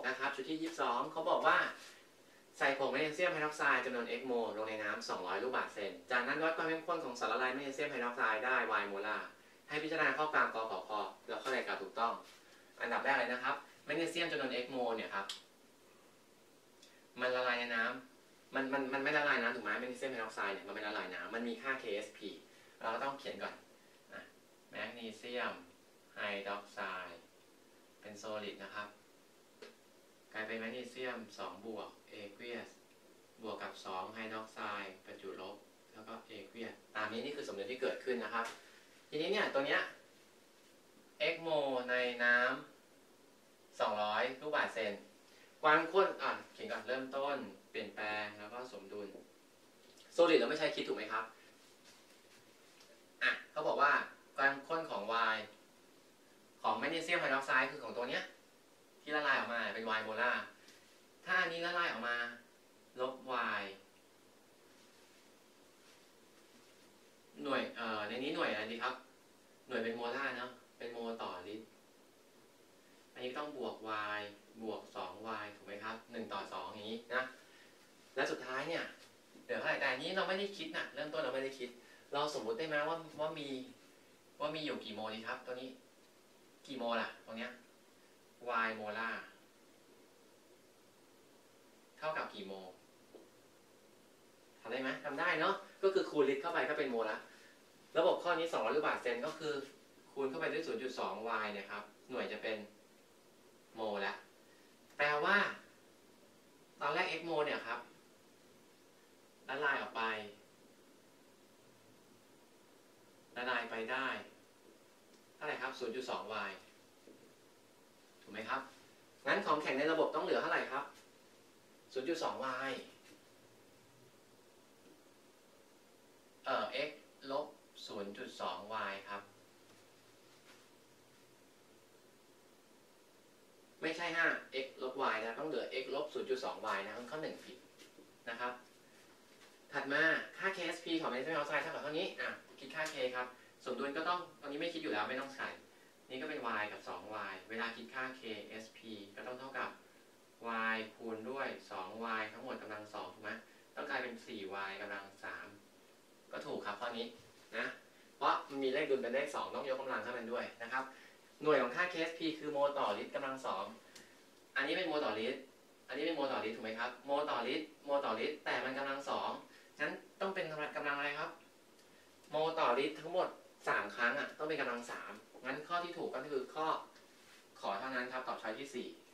6 นะครับ ชุดที่ 22 เขาบอกว่า ใส่ผงแมกนีเซียมไฮดรอกไซด์จำนวน x โมลลงในน้ำ 200 ลูกบาศก์เซน จากนั้นวัดความเข้มข้นของสารละลายแมกนีเซียมไฮดรอกไซด์ได้ y โมลาร์ให้พิจารณาข้อกลางกอขคอแล้วข้าใจกล่าวถูกต้อง อันดับแรกเลยนะครับแมกนีเซียมจำนวน x โมลเนี่ยครับ มันละลายในน้ำมันมันมันไม่ละลายน้ำถูกไหมแมกนีเซียมไฮดรอกไซด์เนี่ยมันไม่ละลายน้ำมันมีค่า KSP เราก็ต้องเขียนก่อนนะแมกนีเซียมไฮดรอกไซด์เป็นโซลิดนะครับ กลายเป็นแมกนีเซียม 2 บวกเอเวียสบวกกับ 2 ไฮดรอกไซด์ประจุลบ แล้วก็เอเวียสตามนี้นี่คือสมดุลที่เกิดขึ้นนะครับ ทีนี้เนี่ยตัวเนี้ย x โมในน้ำ200 ลูกบาศก์เซนความข้นอะเขียนก่อนเริ่มต้น เปลี่ยนแปลงแล้วก็สมดุลโซลิดเราไม่ใช้คิดถูกไหมครับอะเขาบอกว่าความข้นของ y ของแมกนีเซียมไฮดรอกไซด์คือของตัวเนี้ย ที่ละลายออกมาเป็น y โมลาถ้าอันนี้ละลายออกมา ลบ y หน่วยเอ่อในนี้หน่วยอะไรดีครับ หน่วยเป็นโมลาเนาะเป็นโมต่อลิตรอันนี้ต้องบวก y บวก 2y ถูกไหมครับ 1 ต่อ 2 อย่างนี้นะ และสุดท้ายเนี่ย เดี๋ยวเท่าไหร่แต่อันนี้เราไม่ได้คิดนะเริ่มต้นเราไม่ได้คิด เราสมมุติได้ไหมว่าว่ามีว่ามีอยู่กี่โมลดีครับ ตัวนี้ กี่โมล่ะ ตรงเนี้ย y โมลาเท่ากับกี่โมลทำได้ไหมทำได้เนาะก็คือคูณลิตรเข้าไปก็เป็นโมลละระบบข้อนี้200ลูกบาศก์เซนก็คือคูณเข้าไปด้วย 0.2 y เนี่ยครับ หน่วยจะเป็นโมลละแปลว่า ตอนแรก x โมเนี่ยครับละลายออกไปละลายไปได้เท่าไหร่ครับ 0.2 y ถู กไหมครับ งั้นของแข็งในระบบต้องเหลือเท่าไหร่ครับ 0.2 y เอ่อ x ลบ 0.2 y ครับ ไม่ใช่ 5 x ลบ y นะต้องเหลือ x ลบ 0.2 y นะข้อหนึ่งผิดนะครับ ถัดมาค่า KSP ของ Management Outside เท่ากับเท่านี้ อะ คิดค่า K ครับ สมดุลก็ต้อง ตอนนี้ไม่คิดอยู่แล้วไม่ต้องใส่ นี่ก็เป็น y กับ 2y เวลาคิดค่า KSP ก็ต้องเท่ากับ y คูณด้วย 2y ทั้งหมดกำลัง2ถูกไหมต้องกลายเป็น 4y กำลัง 3 ก็ถูกครับข้อนี้นะ เพราะมันมีเลขดุลเป็นเลข 2 ต้องยกกำลังเข้ามันด้วยนะครับ หน่วยของค่า KSP คือโมลต่อลิตรกำลัง 2 อันนี้เป็นโมลต่อลิตร อันนี้เป็นโมลต่อลิตรถูกไหมครับ โมลต่อลิตร โมลต่อลิตร แต่มันกำลัง2งั้นต้องเป็นกำลังอะไรครับ โมลต่อลิตรทั้งหมด สามครั้งอะต้องเป็นกำลังสามงั้นข้อที่ถูกก็คือข้อขอเท่านั้นครับตอบช้อยที่4